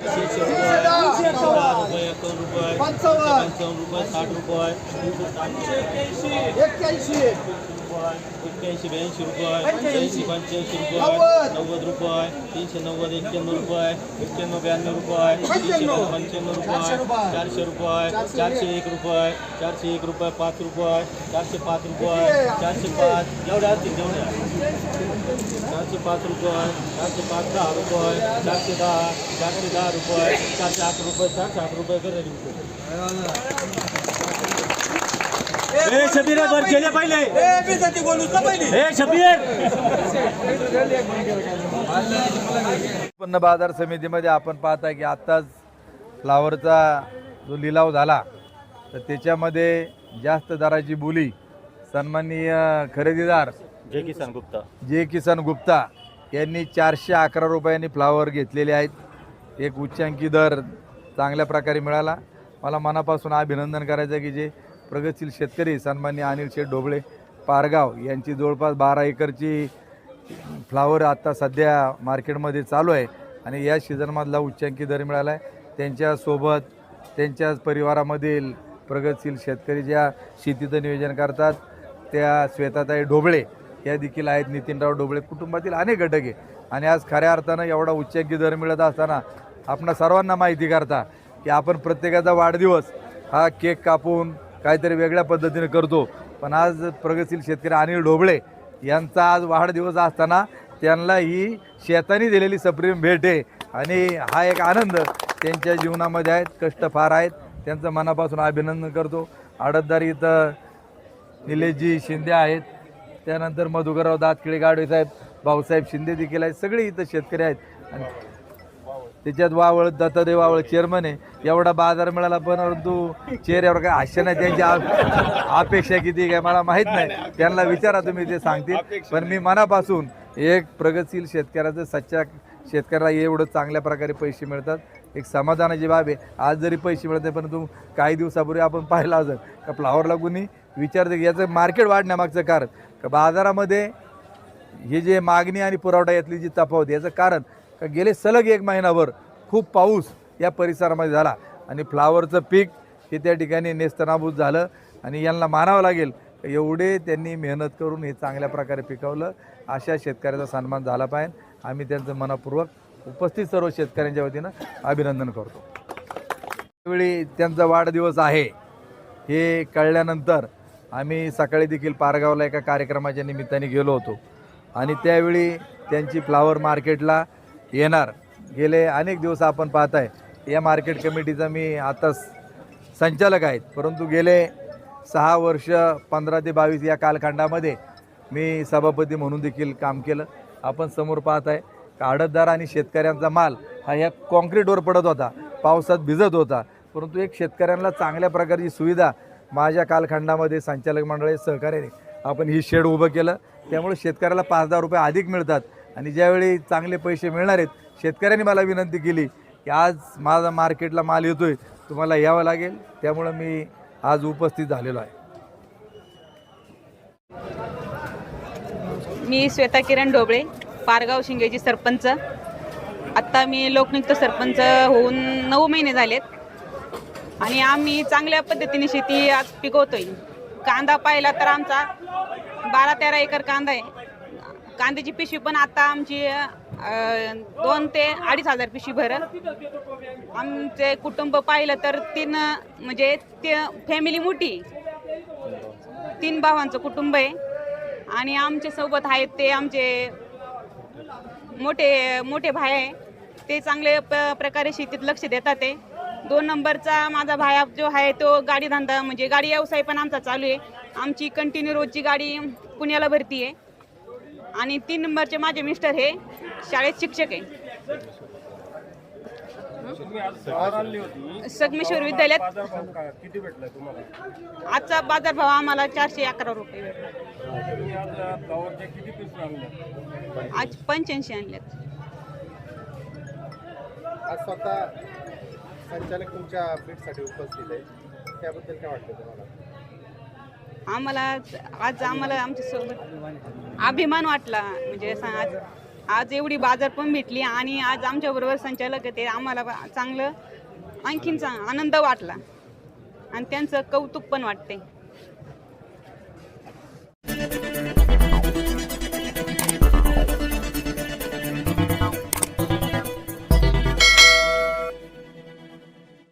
रुपये दहा रुपये पंचावन्न. रुपये साठ रुपये एक्क्याऐंशी एक्क्याऐंशी ब्याऐंशी रुपये पंच्याऐंशी. ऐंशी पंच्याऐंशी रुपये नव्वद. रुपये तीनशे नव्वद एक्क्याण्णव रुपये एक्क्याण्णव ब्याण्णव रुपये तीनशे पंच्याण्णव. रुपये. चारशे रुपये चारशे एक रुपये चारशे एक रुपये पाच रुपये चारशे पाच रुपये? चारशे? पाच जेवढ्या असतील तेवढ्या चारशे पाच रुपये चारशे पाच दहा रुपये चारशे दहा चारशे दहा रुपये चारशे आठ रुपये चारशे आठ रुपये कर ए शबीर बर केले पहिले. ए शबीर. उत्पन्न बाजार समितीमध्ये आपण पाहता की आत्ताच फ्लावरचा जो लिलाव झाला तर त्याच्यामध्ये जास्त दराची बोली सन्माननीय खरेदीदार जय किसान गुप्ता. जे किसन गुप्ता यांनी चारशे अकरा रुपयांनी फ्लावर घेतलेले आहेत. एक उच्चांकी दर चांगल्या प्रकारे मिळाला. मला मनापासून अभिनंदन करायचं की जे प्रगतशील शेतकरी सन्मान्य अनिल शेठ ढोबळे पारगाव यांची जवळपास बारा एकरची फ्लावर आत्ता सध्या मार्केटमध्ये चालू आहे आणि या सीझनमधला उच्चांकी दर मिळाला आहे त्यांच्यासोबत त्यांच्याच परिवारामधील प्रगतशील शेतकरी ज्या शेतीचं नियोजन करतात त्या श्वेताताई ढोबळे या देखील आहेत. नितीनराव ढोबळे कुटुंबातील अनेक घटक आहे. आणि आज खऱ्या अर्थानं एवढा उच्चांकी दर मिळत असताना आपण सर्वांना माहिती करता की आपण प्रत्येकाचा वाढदिवस हा केक कापून काहीतरी वेगळ्या पद्धतीने करतो. पण आज प्रगतशील शेतकरी अनिल ढोबळे यांचा आज वाढदिवस असताना त्यांना ही शेताने दिलेली सप्रेम भेट आहे. आणि हा एक आनंद त्यांच्या जीवनामध्ये आहेत कष्ट फार आहेत. त्यांचं मनापासून अभिनंदन करतो. आडतदार इथं निलेशजी शिंदे आहेत. त्यानंतर मधुकरराव दातकिळे गाडवे साहेब भाऊसाहेब शिंदे देखील आहेत. सगळे इथं शेतकरी आहेत. आणि त्याच्यात वावळ दत्तादेव वावळ चेअरमन आहे. एवढा बाजार मिळाला पण परंतु चेहऱ्यावर काय हास्य नाही. त्यांची अपेक्षा किती काय मला माहीत नाही. त्यांना विचारा तुम्ही ते सांगतील. पण मी मनापासून एक प्रगतशील शेतकऱ्याचं सच्चा शेतकऱ्याला एवढं चांगल्या प्रकारे पैसे मिळतात. एक समाधानाची बाब आहे. आज जरी पैसे मिळत नाही परंतु काही दिवसापूर्वी आपण पाहिला असेल का फ्लावरला कुणी विचारते की याचं मार्केट वाढण्यामागचं कारण. का बाजारामध्ये हे जे मागणी आणि पुरवठा यातली जी तफावत याचं कारण गेले सलग एक महिनाभर खूप पाऊस या परिसरामध्ये झाला. आणि फ्लावरचं पीक हे त्या ठिकाणी नेस्तनाबूत झालं. आणि यांना मानावं लागेल एवढे त्यांनी मेहनत करून हे चांगल्या प्रकारे पिकवलं. अशा शेतकऱ्याचा सन्मान झाला पाहिजे. आम्ही त्यांचं मनापूर्वक उपस्थित सर्व शेतकऱ्यांच्या वतीनं अभिनंदन करतो. त्यावेळी त्यांचा वाढदिवस आहे. हे कळल्यानंतर आम्ही सकाळी देखील पारगावला एका कार्यक्रमाच्या निमित्ताने गेलो होतो. आणि त्यावेळी त्यांची फ्लावर मार्केटला येणार. गेले अनेक दिवस आपण पाहत आहे या मार्केट कमिटीचा मी आता संचालक आहेत. परंतु गेले सहा वर्ष पंधरा ते बावीस या कालखंडामध्ये मी सभापती म्हणून देखील काम केलं. आपण समोर पाहत का आडतदार आणि शेतकऱ्यांचा माल हा ह्या कॉन्क्रीटवर पडत होता. पावसात भिजत होता. परंतु एक शेतकऱ्यांना चांगल्या प्रकारची सुविधा माझ्या कालखंडामध्ये संचालक मंडळी सहकार्याने आपण ही शेड उभं केलं. त्यामुळे शेतकऱ्याला पाच दहा रुपये अधिक मिळतात. आणि ज्यावेळी चांगले पैसे मिळणार आहेत शेतकऱ्यांनी मला विनंती केली की आज माझा मार्केटला माल येतो आहे तुम्हाला यावं लागेल. त्यामुळं मी आज उपस्थित झालेलो आहे. मी श्वेता किरण ढोबळे पारगाव शिंगेची सरपंच. आत्ता मी लोकनियुक्त सरपंच होऊन नऊ महिने झालेत. आणि आम्ही चांगल्या पद्धतीने शेती आज पिकवतोय. कांदा पाहिला तर आमचा बारा तेरा एकर कांदा आहे. कांद्याची पिशवी पण आता आमची अं, दोन ते अडीच हजार पिशवी भर आमचे कुटुंब पाहिलं तर तीन म्हणजे ते फॅमिली मोठी. तीन भावांचं कुटुंब आहे. आणि आमच्यासोबत आहेत ते आमचे मोठे मोठे भाई आहे. ते चांगले प प्रकारे शेतीत लक्ष देतात ते. दोन नंबरचा माझा भाया जो आहे तो गाडी धंदा म्हणजे गाडी व्यवसाय पण आमचा चालू आहे. आमची कंटिन्यू रोजची गाडी पुण्याला भरती आहे आणि तीन नंबरचे माझे मिस्टर हे शाळेत शिक्षक आहे. संगमेश्वर विद्यालयात. किती भेटलाय तुम्हाला आजचा बाजारभाव आम्हाला चारशे अकरा रुपये भेटला. तुम्ही आज किती पीस आणले आज पंच्याऐंशी आणल्यात. आज स्वतः संचालक तुमच्या भेटसाठी उपस्थित आहे. त्याबद्दल काय वाटतं तुम्हाला? आम्हाला आज आम्हाला आमच्यासोबत अभिमान वाटला. म्हणजे असं आज आज एवढी बाजार पण भेटली आणि आज आमच्याबरोबर संचालक ते आम्हाला चांगलं आणखीन चांग आनंद वाटला. आणि त्यांचं कौतुक पण वाटते